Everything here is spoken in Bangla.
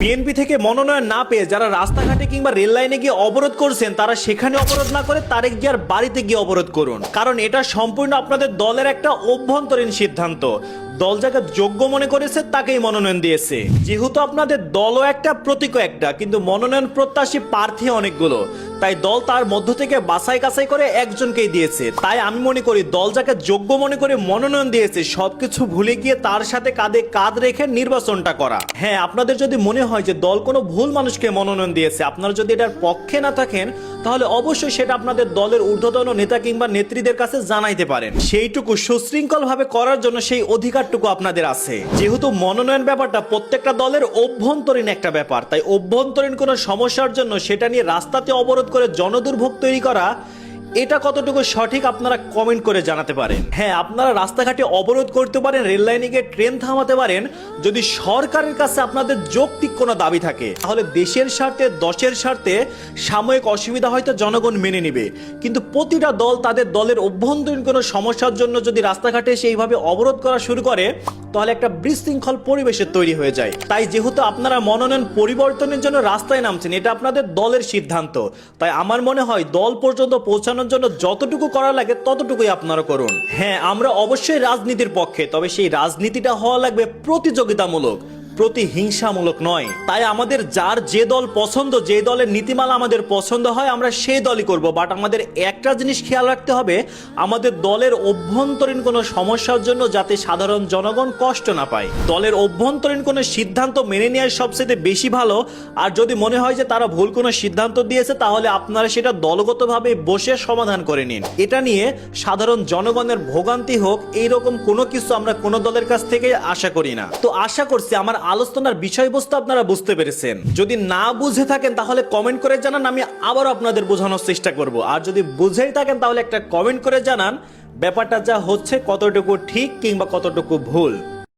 বিএনপি থেকে মনোনয়ন না পেয়ে যারা রাস্তাঘাটে কিংবা রেল লাইনে গিয়ে অবরোধ করছেন, তারা সেখানে অবরোধ না করে তারেক জিয়ার বাড়িতে গিয়ে অবরোধ করুন। কারণ এটা সম্পূর্ণ আপনাদের দলের একটা অভ্যন্তরীণ সিদ্ধান্ত। দল যাকে যোগ্য মনে করেছে, তাকেই মনোনয়ন দিয়েছে। যেহেতু আপনাদের দলও একটা, প্রতীকও একটা, কিন্তু মনোনয়ন প্রত্যাশী প্রার্থী অনেকগুলো। তাই দল তার মধ্য থেকে বাছাই কাছাই করে একজনকেই দিয়েছে। তাই আমি মনে করি, দল যাকে যোগ্য মনে করে মনোনয়ন দিয়েছে, সবকিছু ভুলে গিয়ে তার সাথে কাঁধে কাঁধ রেখে নির্বাচনটা করা। হ্যাঁ আপনাদের যদি মনে হয় যে দল কোনো ভুল মানুষকে মনোনয়ন দিয়েছে, আপনারা যদি এটার পক্ষে না থাকেন তাহলে অবশ্যই সেটা আপনাদের দলের ঊর্ধ্বতন নেতা কিংবা নেত্রীদের কাছে জানাইতে পারেন। সেইটুকু সুশৃঙ্খল ভাবে করার জন্য সেই অধিকারটুকু আপনাদের আছে। যেহেতু মনোনয়ন ব্যাপারটা প্রত্যেকটা দলের অভ্যন্তরীণ একটা ব্যাপার। তাই অভ্যন্তরীণ কোনো সমস্যার জন্য সেটা নিয়ে রাস্তাতে অবরোধ করে জনদুর্ভোগ তৈরি করা এটা কতটুকু সঠিক আপনারা কমেন্ট করে জানাতে পারেন। হ্যাঁ আপনারা রাস্তাঘাটে অবরোধ করতে পারেন রেল গিয়ে ট্রেন থামাতে পারেন, যদি সরকারের কাছে আপনাদের যৌক্তিক কোনো দাবি থাকে, তাহলে দেশের স্বার্থে, দশের স্বার্থে সাময়িক অসুবিধা হয়তো জনগণ মেনে নেবে। কিন্তু প্রতিটা দল তাদের দলের অভ্যন্তরীণ কোনো সমস্যার জন্য যদি রাস্তাঘাটে সেইভাবে অবরোধ করা শুরু করে তাহলে একটা বিশৃঙ্খল পরিবেশের তৈরি হয়ে যায়। তাই যেহেতু আপনারা মনোনয়ন পরিবর্তনের জন্য রাস্তায় নামছেন, এটা আপনাদের দলের সিদ্ধান্ত। তাই আমার মনে হয় দল পর্যন্ত পৌঁছানোর জন্য যতটুকু করা লাগে, ততটুকুই আপনারা করুন। হ্যাঁ আমরা অবশ্যই রাজনীতির পক্ষে, তবে সেই রাজনীতিটা হওয়া লাগবে প্রতিযোগিতামূলক। প্রতিহিংসামূলক নয়। তাই আমাদের যার যে দল পছন্দ, যে দলের নীতিমালা আমাদের পছন্দ হয়, আমরা সেই দলই করব। বাট আমাদের একটা জিনিস খেয়াল রাখতে হবে, আমাদের দলের অভ্যন্তরীণ কোনো সমস্যার জন্য যাতে সাধারণ জনগণ কষ্ট না পায়। দলের অভ্যন্তরীণ কোনো সিদ্ধান্ত মেনে নেওয়ার সবচেয়ে বেশি ভালো। আর যদি মনে হয় যে তারা ভুল কোনো সিদ্ধান্ত দিয়েছে, তাহলে আপনারা সেটা দলগতভাবে বসে সমাধান করে নিন। এটা নিয়ে সাধারণ জনগণের ভোগান্তি হোক, এইরকম কোনো কিছু আমরা কোনো দলের কাছ থেকে আশা করি না। তো আশা করছি, আমার আলোচনার বিষয়বস্তু আপনারা বুঝতে পেরেছেন। যদি না বুঝে থাকেন, তাহলে কমেন্ট করে জানান, আমি আবার আপনাদের বোঝানোর চেষ্টা করব। আর যদি বুঝেই থাকেন, তাহলে একটা কমেন্ট করে জানান, ব্যাপারটা যা হচ্ছে কতটুকু ঠিক কিংবা কতটুকু ভুল।